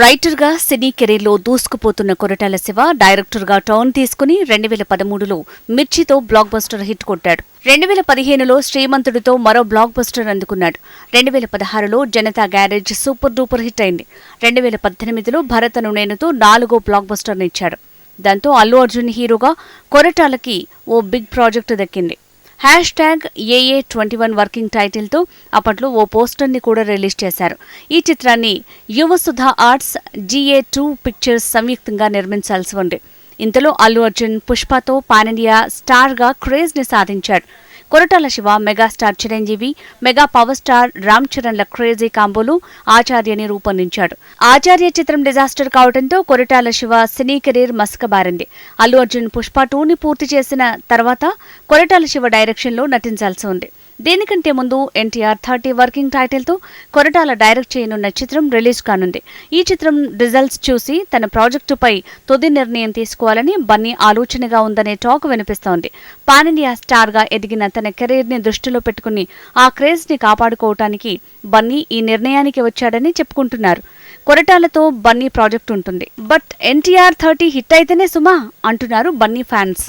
రైటర్గా సినీ కెరీర్లో దూసుకుపోతున్న కొరటాల శివ డైరెక్టర్గా టౌన్ టర్న్ తీసుకుని రెండు వేల పదమూడులో మిర్చితో బ్లాక్ బస్టర్ హిట్ కొట్టాడు. రెండు వేల పదిహేనులో శ్రీమంతుడితో మరో బ్లాక్ బస్టర్ అందుకున్నాడు. రెండు వేల పదహారులో Janatha garage super duper hit అయింది. రెండు వేల పద్దెనిమిదిలో భరతను నేనుతో నాలుగో బ్లాక్ బస్టర్నిచ్చాడు దాంతో అల్లు అర్జున్ హీరోగా కొరటాలకి ఓ బిగ్ ప్రాజెక్టు దక్కింది. Hashtag AA twenty one working టైటిల్తో అప్పట్లో ఓ పోస్టర్ని కూడా రిలీజ్ చేశారు. ఈ చిత్రాన్ని Yuvasudha arts GA two pictures సంయుక్తంగా నిర్మించాల్సి ఉంది. ఇంతలో అల్లు అర్జున్ పుష్పతో పాన్ ఇండియా స్టార్గా క్రేజ్ని సాధించాడు. Koratala Siva megastar Chiranjeevi mega power star Ram చరణ్ల crazy కాంబోలు ఆచార్యని రూపొందించాడు. ఆచార్య చిత్రం డిజాస్టర్ కావడంతో కొరటాల శివ సినీ కెరీర్ మసకబారింది. అల్లు అర్జున్ పుష్ప టూని పూర్తి చేసిన తర్వాత కొరటాల శివ డైరెక్షన్లో నటించాల్సి ఉంది. దీనికంటే ముందు ఎన్టీఆర్ థర్టీ వర్కింగ్ టైటిల్తో కొరటాల డైరెక్ట్ చేయనున్న చిత్రం రిలీజ్ కానుంది. ఈ చిత్రం రిజల్ట్స్ చూసి తన ప్రాజెక్టుపై తుది నిర్ణయం తీసుకోవాలని బన్నీ ఆలోచనగా ఉందనే టాక్ వినిపిస్తోంది. పాన్ ఇండియా స్టార్గా ఎదిగిన తన కెరీర్ని దృష్టిలో పెట్టుకుని ఆ క్రేజ్ని కాపాడుకోవటానికి బన్నీ ఈ నిర్ణయానికి వచ్చాడని చెప్పుకుంటున్నారు. కొరటాలతో బన్నీ ప్రాజెక్ట్ ఉంటుంది. బట్ ఎన్టీఆర్ థర్టీ హిట్ అయితేనే సుమా అంటున్నారు బన్నీ ఫ్యాన్స్.